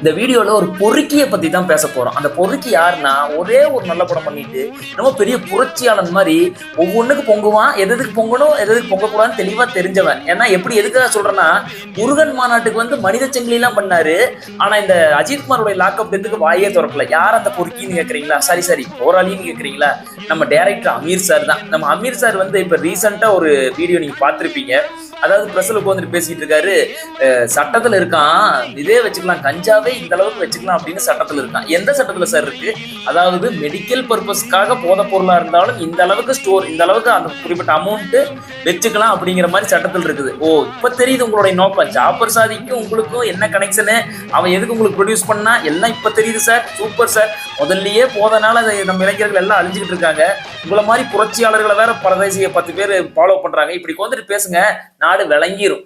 இந்த வீடியோவில் ஒரு பொறுக்கியை பற்றி தான் பேச போகிறோம் அந்த பொறுக்கி யாருன்னா ஒரே ஒரு நல்ல படம் பண்ணிட்டு ரொம்ப பெரிய புரட்சியாளன் மாதிரி ஒவ்வொன்றுக்கு பொங்குவான் எது எதுக்கு பொங்கணும் எது எதுக்கு பொங்கக்கூடாதுன்னு தெளிவாக தெரிஞ்சவன். ஏன்னா எப்படி எதுக்காக சொல்கிறேன்னா முருகன் மாநாட்டுக்கு வந்து மனித சங்கிலாம் பண்ணார். பண்ணாரு ஆனா இந்த அஜித்குமாரோட லாக்அப் டெத்துக்கு வாயே திறக்கல. யார் அந்த பொறுக்கின்னு கேட்குறீங்களா சரி சரி போராளின்னு கேட்குறீங்களா நம்ம டேரக்டர் அமீர் சார் தான். நம்ம அமீர் சார் வந்து இப்போ ரீசெண்டாக ஒரு வீடியோ நீங்கள் பார்த்துருப்பீங்க. அதாவது பிரஸ்ல உட்காந்துட்டு பேசிட்டு இருக்காரு. சட்டத்துல இருக்கான். இதே வச்சுக்கலாம். கஞ்சாவே இந்த அளவுக்கு வச்சுக்கலாம் அப்படின்னு சட்டத்துல இருக்கான். எந்த சட்டத்துல சார் இருக்கு? அதாவது மெடிக்கல் பர்பஸ்க்காக போத பொருளா இருந்தாலும் இந்த அளவுக்கு ஸ்டோர் இந்த அளவுக்கு அந்த குறிப்பிட்ட அமௌண்ட் வச்சுக்கலாம் அப்படிங்கிற மாதிரி சட்டத்தில் இருக்குது. ஓ இப்ப தெரியுது உங்களுடைய நோக்கம். ஜாபர் சாதிக்கும் உங்களுக்கும் என்ன கனெக்ஷனு அவன் எதுக்கு உங்களுக்கு ப்ரொடியூஸ் பண்ணா? எல்லாம் இப்ப தெரியுது சார் சூப்பர் சார் முதல்லயே போதனால நம்ம இளைஞர்கள் எல்லாம் அழிஞ்சுக்கிட்டு இருக்காங்க. உங்களை மாதிரி புரட்சியாளர்களை வேற பரதேசிய பத்து பேர் ஃபாலோ பண்றாங்க. இப்படி வந்துட்டு பேசுங்க. நாடு விளங்கிரும்.